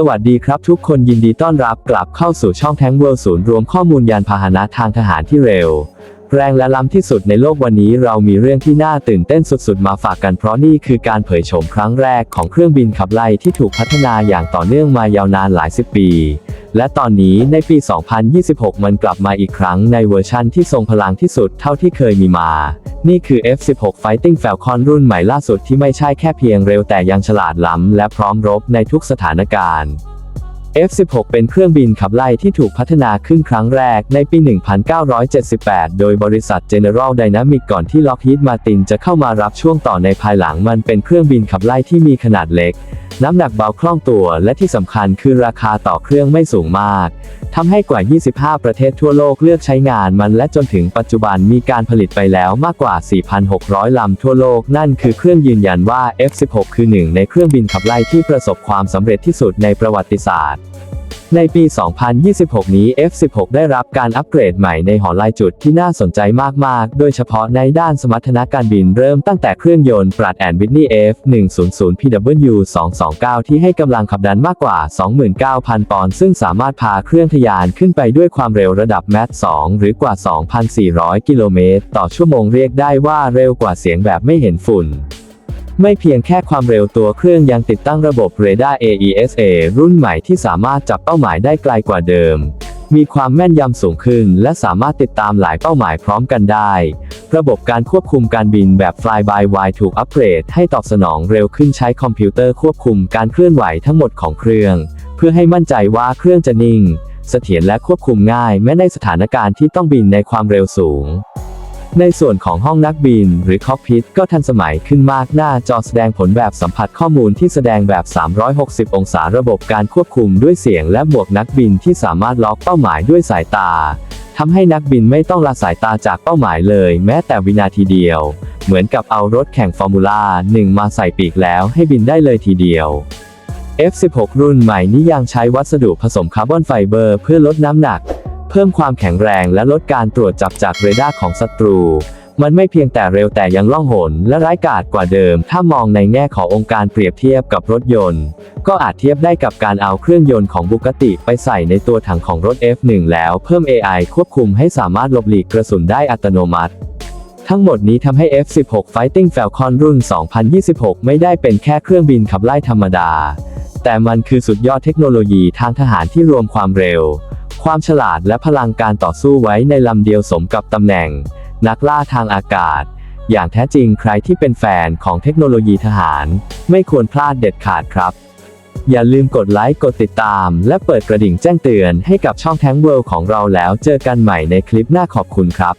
สวัสดีครับทุกคนยินดีต้อนรับกลับเข้าสู่ช่องแท้งเวิลด์ศูนย์รวมข้อมูลยานพาหนะทางทหารที่เร็ว แรงและล้ำที่สุดในโลกวันนี้เรามีเรื่องที่น่าตื่นเต้นสุดๆ มาฝากกันเพราะนี่คือการเผยโฉมครั้งแรกของเครื่องบินขับไล่ที่ถูกพัฒนาอย่างต่อเนื่องมายาวนานหลายสิบปี และตอนนี้ในปี 2026 มันกลับมาอีกครั้งในเวอร์ชั่นที่ทรงพลังที่สุดเท่าที่เคยมีมา นี่คือ F-16 Fighting Falcon รุ่นใหม่ล่าสุดที่ไม่ใช่แค่เพียงเร็วแต่ยังฉลาดล้ำและพร้อมรบในทุกสถานการณ์ F-16 เป็นเครื่องบินขับไล่ที่ถูกพัฒนาขึ้นครั้งแรกในปี 1978 โดยบริษัท General Dynamics ก่อนที่ Lockheed Martin จะเข้ามารับช่วงต่อในภายหลังมันเป็นเครื่องบินขับไล่ที่มีขนาดเล็ก น้ำหนักเบาคล่องตัวและที่สำคัญคือราคาต่อเครื่องไม่สูงมาก ทำให้กว่า 25 ประเทศทั่วโลกเลือกใช้งานมันและจนถึงปัจจุบันมีการผลิตไปแล้วมากกว่า 4,600 ลำทั่วโลก นั่นคือเครื่องยืนยันว่า F-16 คือหนึ่งในเครื่องบินขับไล่ที่ประสบความสำเร็จที่สุดในประวัติศาสตร์ ในปี 2026 นี้ F-16 ได้รับการอัปเกรดใหม่ในหอลายจุดที่น่าสนใจมาก ๆ โดยเฉพาะในด้านสมรรถนะการบินเริ่มตั้งแต่เครื่องยนต์ปราดแอนวิทนี F100 PW 229 ที่ให้กำลังขับดันมากกว่า 29,000 ปอนด์ ซึ่งสามารถพาเครื่องทะยานขึ้นไปด้วยความเร็วระดับแมท2หรือกว่า 2,400 กิโลเมตรต่อชั่วโมงเรียกได้ว่าเร็วกว่าเสียงแบบไม่เห็นฝุ่น ไม่เพียงแค่ความเร็วตัวเครื่องยังติดตั้งระบบเรดาร์ AESA รุ่นใหม่ที่สามารถจับเป้าหมายได้ไกลกว่าเดิม มีความแม่นยำสูงขึ้น และสามารถติดตามหลายเป้าหมายพร้อมกันได้ ระบบการควบคุมการบินแบบ Fly by Wire ถูกอัปเกรดให้ตอบสนองเร็วขึ้นใช้คอมพิวเตอร์ควบคุมการเคลื่อนไหวทั้งหมดของเครื่อง เพื่อให้มั่นใจว่าเครื่องจะนิ่ง เสถียรและควบคุมง่ายแม้ในสถานการณ์ที่ต้องบินในความเร็วสูง ในส่วนของห้องนักบิน หรือคอกพิทก็ทันสมัยขึ้นมากหน้าจอแสดงผลแบบสัมผัสข้อมูลที่แสดงแบบ 360 องศาระบบการควบคุมด้วยเสียงและหมวกนักบินที่สามารถล็อกเป้าหมายด้วยสายตาทำให้นักบินไม่ต้องละสายตาจากเป้าหมายเลย แม้แต่วินาทีเดียว เหมือนกับเอารถแข่งฟอร์มูล่า1มาใส่ปีกแล้วให้บินได้เลยทีเดียว F16 รุ่นใหม่นี้ยังใช้วัสดุผสมคาร์บอนไฟเบอร์เพื่อลดน้ำหนัก เพิ่มความแข็งแรงและลดการตรวจจับจากเรดาร์ของศัตรู มันไม่เพียงแต่เร็วแต่ยังล่องหนและร้ายกาจกว่าเดิม ถ้ามองในแง่ขององค์การเปรียบเทียบกับรถยนต์ ก็อาจเทียบได้กับการเอาเครื่องยนต์ของบุกติไปใส่ในตัวถังของรถ F1 แล้วเพิ่ม AI ควบคุมให้สามารถหลบหลีกกระสุนได้อัตโนมัติทั้งหมดนี้ทำให้ F16 Fighting Falcon รุ่น 2026 ไม่ได้เป็นแค่เครื่องบินขับไล่ธรรมดา แต่มันคือสุดยอดเทคโนโลยีทางทหารที่รวมความเร็ว ความฉลาดและพลังการต่อสู้ไว้ในลำเดียวสมกับตำแหน่ง นักล่าทางอากาศ อย่างแท้จริงใครที่เป็นแฟนของเทคโนโลยีทหาร ไม่ควรพลาดเด็ดขาดครับ อย่าลืมกดไลค์กดติดตาม และเปิดกระดิ่งแจ้งเตือนให้กับช่องแท้งเวิลด์ของเราแล้วเจอกันใหม่ในคลิปหน้าขอบคุณครับ